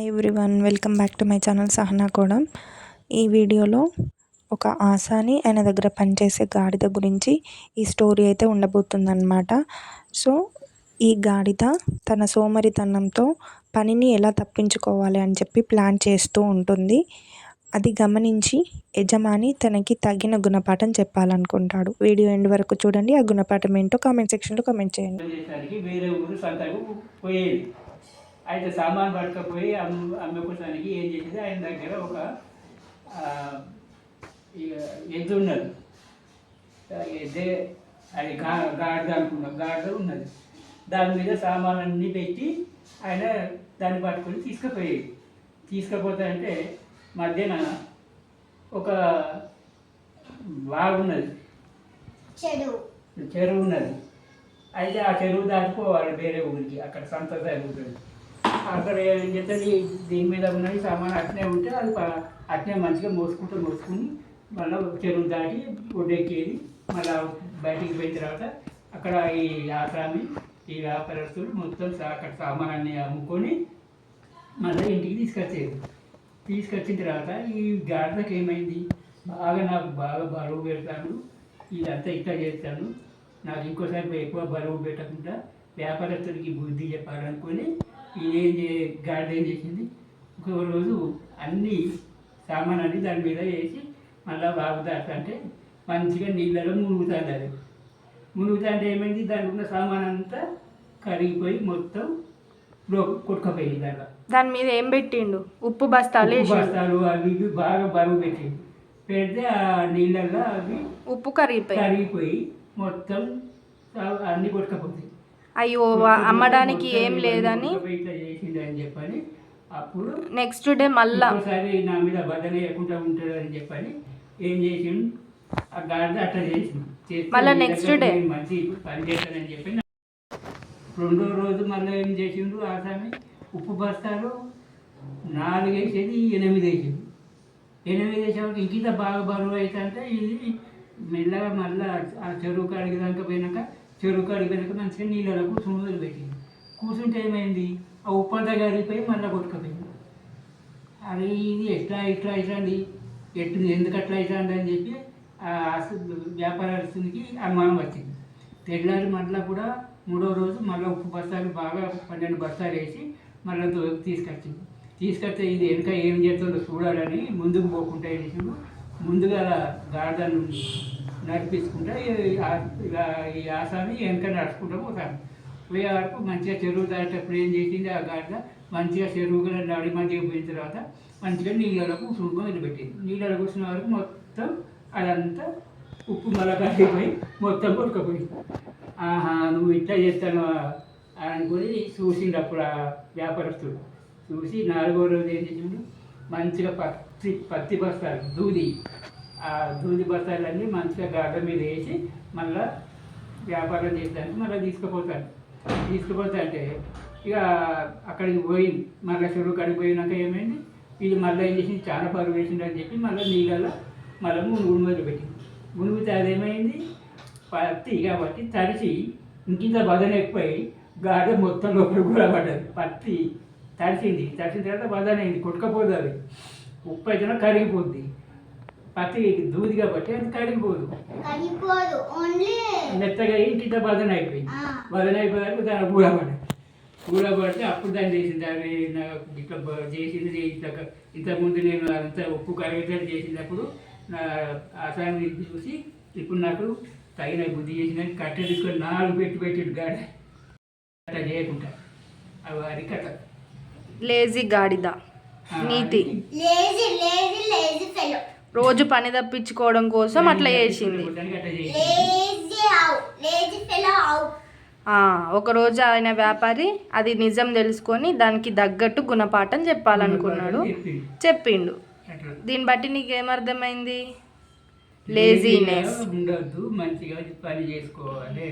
Hi everyone welcome back to my channel Sahana కూడా ఈ వీడియోలో ఒక ఆసాని ఆయన దగ్గర పనిచేసే గాడిద గురించి ఈ స్టోరీ అయితే ఉండబోతుందన్నమాట. సో ఈ గాడిద తన సోమరితనంతో పనిని ఎలా తప్పించుకోవాలి అని చెప్పి ప్లాన్ చేస్తూ ఉంటుంది. అది గమనించి యజమాని తనకి తగిన గుణపాఠం చెప్పాలనుకుంటాడు. వీడియో ఎండ్ వరకు చూడండి. ఆ గుణపాఠం ఏంటో కామెంట్ సెక్షన్లో కామెంట్ చేయండి. వేరే ఊరు పోయేది. అయితే సామాన్ పట్టుకపోయి అమ్ము అమ్ముకోవడానికి ఏం చేసేది? ఆయన దగ్గర ఒక ఎద్దు ఉన్నది. ఎద్దే అది గా గాడిద అనుకున్నాం గాడిద ఉన్నది. దాని మీద సామాన్లన్నీ పెట్టి ఆయన దాన్ని పట్టుకొని తీసుకుపోయేది. తీసుకుపోతా అంటే మధ్యన ఒక బాగున్నది చెడు చెరువు. ఉన్నది. అయితే ఆ చెరువు దాటిపోవాలి వేరే ఊరికి. అక్కడ సంత జరుగుతుంది అక్కడ ఏం చేస్తుంది దీని మీద ఉన్నది సామాన్ అట్నే ఉంటే అది అట్నే మంచిగా మోసుకుంటూ మోసుకుని మళ్ళీ చెరువు దాటి ఒడ్డెక్కేది. మళ్ళీ బయటికి పోయిన తర్వాత అక్కడ ఈ ఆసామి ఈ వ్యాపారస్తులు మొత్తం అక్కడ సామానాన్ని అమ్ముకొని మళ్ళీ ఇంటికి తీసుకొచ్చేది. తీసుకొచ్చిన తర్వాత ఈ గాడిదకి ఏమైంది? బాగా నాకు బాగా బరువు పెడతాను. ఇదంతా ఇట్లా చేస్తాను. నాకు ఇంకోసారి ఎక్కువ బరువు పెట్టకుండా వ్యాపారస్తుడికి బుద్ధి చెప్పాలనుకొని ఇదేం చే ఏం చేసింది? ఒక రోజు అన్ని సామాన్ అన్ని దాని మీద వేసి మళ్ళీ బాగుదాట అంటే మంచిగా నీళ్ళలో మునుగుతుంది అది. మునుగుతా అంటే ఏమైంది? దానికి ఉన్న సామాన్ అంతా కరిగిపోయి మొత్తం కొట్టుకపోయింది దాంట్లో. దాని మీద ఏం పెట్టిండు? ఉప్పు బస్తాలు బస్తాలు అవి ఇవి బాగా బరువు పెట్టింది పెడితే ఆ నీళ్ళల్లో అవి ఉప్పు కరిగిపోయి కరిగిపోయి మొత్తం అన్ని కొట్టుకపోతాయి. అయ్యో అమ్మడానికి ఏం లేదని చెప్పని అప్పుడు నెక్స్ట్ డే మళ్ళా ఒకసారి నా మీద బదన వేయకుండా ఉంటాడు అని చెప్పని ఏం చేసిండు? ఆ గాడిద అట్లా చేస్తే మళ్ళా నీ next దగ్గర day? నేను మంచి పని చేస్తానని చెప్పి రెండో రోజు మళ్ళీ ఏం చేసిండు ఆసామి? ఉప్పు బస్తాలు నాలుగు వేసేది ఎనిమిది వేసింది ఎనిమిది వేసేవాళ్ళకి ఇంకింత బాగా బరువు అయితే అంటే ఇది మెల్లగా మళ్ళీ ఆ చెరువు కాడికి దాకా పోయినాక చెరువు కాడికి పోయినాక మంచిగా నీళ్ళలో కూర్చుని వదిలిపెట్టింది కూర్చుంటే ఏమైంది? ఆ ఉప్పు అంతా కరిగిపోయి మళ్ళీ కొట్టుకుపోయింది. అరే ఇది ఎట్లా ఇట్లా అవుతుంది ఎట్టు ఎందుకు అట్లా అవుతుంది అని చెప్పి ఆ వ్యాపారస్తునికి అనుమానం వచ్చింది. తెల్లారి మళ్ళీ కూడా మూడో రోజు మళ్ళీ ఉప్పు బస్తాలు బాగా పన్నెండు బస్తాలు వేసి మళ్ళీ తీసుకొచ్చింది. తీసుకొస్తే ఇది వెనక ఏం చేస్తుందో చూడాలని ముందుకు పోకుండా ఏం ముందుగా గార్డెన్ నడిపించుకుంటా ఈ ఇలా ఈ ఆసామి వెనక నడుచుకుంటూ పోతాను. పోయే వరకు మంచిగా చెరువు దాటప్పుడు ఏం చేసింది? ఆ గాడిద మంచిగా చెరువు కూడా నడి మధ్యకి పోయిన తర్వాత మంచిగా నీళ్ళలో కూర్చుని నిలబెట్టింది. నీళ్ళలో కూర్చున్న వరకు మొత్తం అదంతా ఉప్పు మళ్ళా పోయి మొత్తం కొట్టుకుపోయింది. ఆహా నువ్వు ఇట్లా చేస్తాను అనుకుని చూసిండు అప్పుడు ఆ వ్యాపారస్తుడు. చూసి నాలుగో రోజు ఏం చేసిండు? మంచిగా పత్తి పత్తి బస్తాలు దూది ఆ దూది బస్తాలన్నీ మంచిగా గార్డెన్ మీద వేసి మళ్ళా వ్యాపారం చేయడానికి మళ్ళీ తీసుకుపోతాను తీసుకుపోతా అంటే ఇక అక్కడికి పోయింది మళ్ళీ చెరువు కడిగి పోయినాక ఏమైంది? ఇది మళ్ళీ ఏం చేసింది? చాలా పరుగు వేసింది అని చెప్పి మళ్ళీ నీళ్ళలో మళ్ళీ మునుగు మొదలు పెట్టింది. మునిగితే అదేమైంది? పత్తి కాబట్టి తడిచి ఇంకింత బదన ఎక్కువై గాడ మొత్తం లోపల కూడా పడ్డది పత్తి తడిసింది. తడిసిన తర్వాత బదన అయింది కొట్టుకపోదు అది. ఉప్పు అయితే కరిగిపోద్ది. పత్తి దూది కాబట్టి అది కరిగిపోదు ఓన్లీ మెత్తగా ఇంకింత బదన అయిపోయింది. బదన అయిపోయాక దాని కూర పడితే అప్పుడు దాన్ని చేసింది. నాకు ఇట్లా చేసింది ఇట్లా ఇంతకుముందు నేను అంతా ఉప్పు కరిగేటట్టు చేసినప్పుడు నా ఆసాన్ని చూసి ఇప్పుడు నాకు తగిన బుద్ధి చేసిన కట్టె తీసుకొని నాలుగు పెట్టి పెట్టిడు గాడ. అట్లా చేయకుండా. అవి అది కథ లేజీ గాడిద. ఆ, నీతి. లేజీ లేజీ లేజీ ఫెలో రోజు పని తప్పించుకోవడం కోసం అట్లా చేసింది. ఒకరోజు ఆయన వ్యాపారి అది నిజం తెలుసుకొని దానికి తగ్గట్టు గుణపాఠం చెప్పాలనుకున్నాడు. చెప్పిండు. దీన్ని బట్టి నీకేమర్థమైంది? లేజీనెస్. ఉండొద్దు మంచిగా పని చేసుకోవాలి.